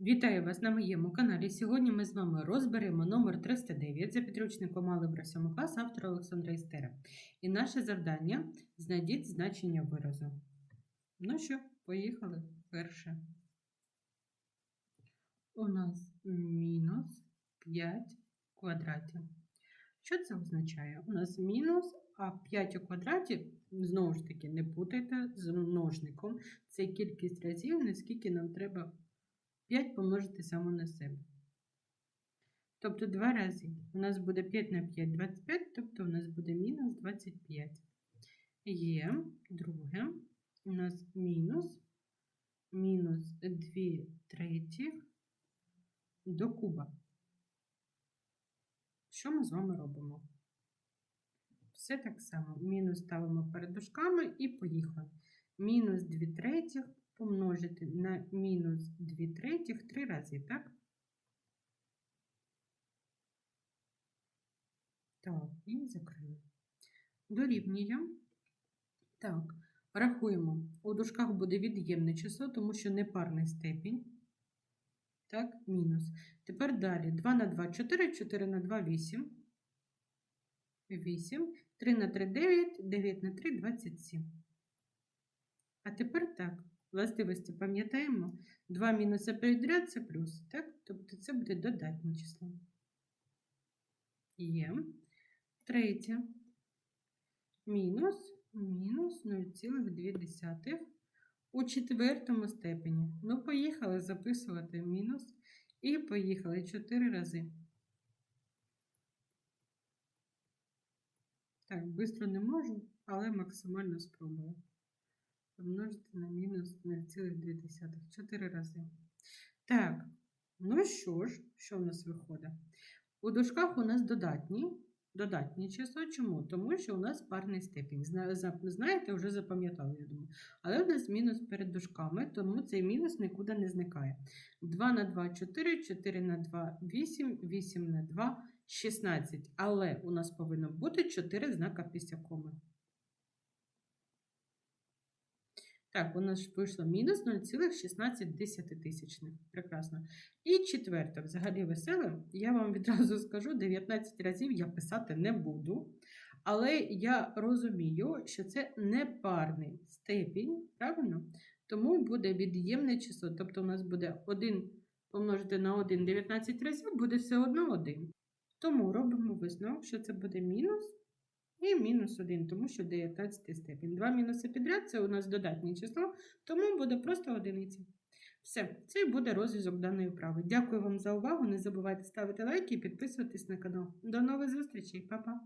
Вітаю вас на моєму каналі. Сьогодні ми з вами розберемо номер 309 за підручником Алgebra 7 клас автора Олександра Істера. І наше завдання знайдіть значення виразу. Ну що, поїхали. Перше. У нас мінус 5 квадратів. Що це означає? У нас мінус, а 5 у квадраті, знову ж таки, не путайте з множником. Це кількість разів, наскільки нам треба 5 помножити само на себе. Тобто 2 рази. У нас буде 5 на 5 25, тобто у нас буде мінус 25. Є друге. У нас мінус, мінус 2 третіх до куба. Що ми з вами робимо? Все так само. Мінус ставимо перед дужками і поїхали. Мінус 2 третіх помножити на мінус 2 третіх 3 рази, так? Так, і закрили. Дорівнює. Так, рахуємо. У дужках буде від'ємне число, тому що непарний степінь. Так, мінус. Тепер далі. 2 на 2 4, 4 на 2 8. 8. 3 на 3 9, 9 на 3 27. А тепер так. Властивості пам'ятаємо. 2 мінуси підряд це плюс. Так? Тобто це буде додатнє число. Є. Третє. Мінус, мінус 0,2 у четвертому степені. Ну, поїхали записувати мінус. І поїхали 4 рази. Так, швидко не можу, але максимально спробую. Помножити на мінус 0,2. 4 рази. Так, ну що ж, що в нас виходить? У дужках у нас додатні, додатнє число. Чому? Тому що у нас парний степінь. Знаєте, вже запам'ятали, я думаю. Але у нас мінус перед дужками, тому цей мінус нікуди не зникає. 2 на 2 4, 4 на 2 8, 8 на 2 16. Але у нас повинно бути 4 знака після коми. Так, у нас вийшло мінус 0,16. Прекрасно. І четверте, взагалі веселе, я вам відразу скажу, 19 разів я писати не буду. Але я розумію, що це непарний степінь, правильно? Тому буде від'ємне число. Тобто у нас буде 1 помножити на 1 19 разів, буде все одно 1. Тому робимо висновок, що це буде мінус і мінус 1, тому що 19 степінь. Два мінуси підряд це у нас додатнє число, тому буде просто одиниця. Все, це буде розв'язок даної вправи. Дякую вам за увагу. Не забувайте ставити лайки і підписуватись на канал. До нових зустрічей, Па-па!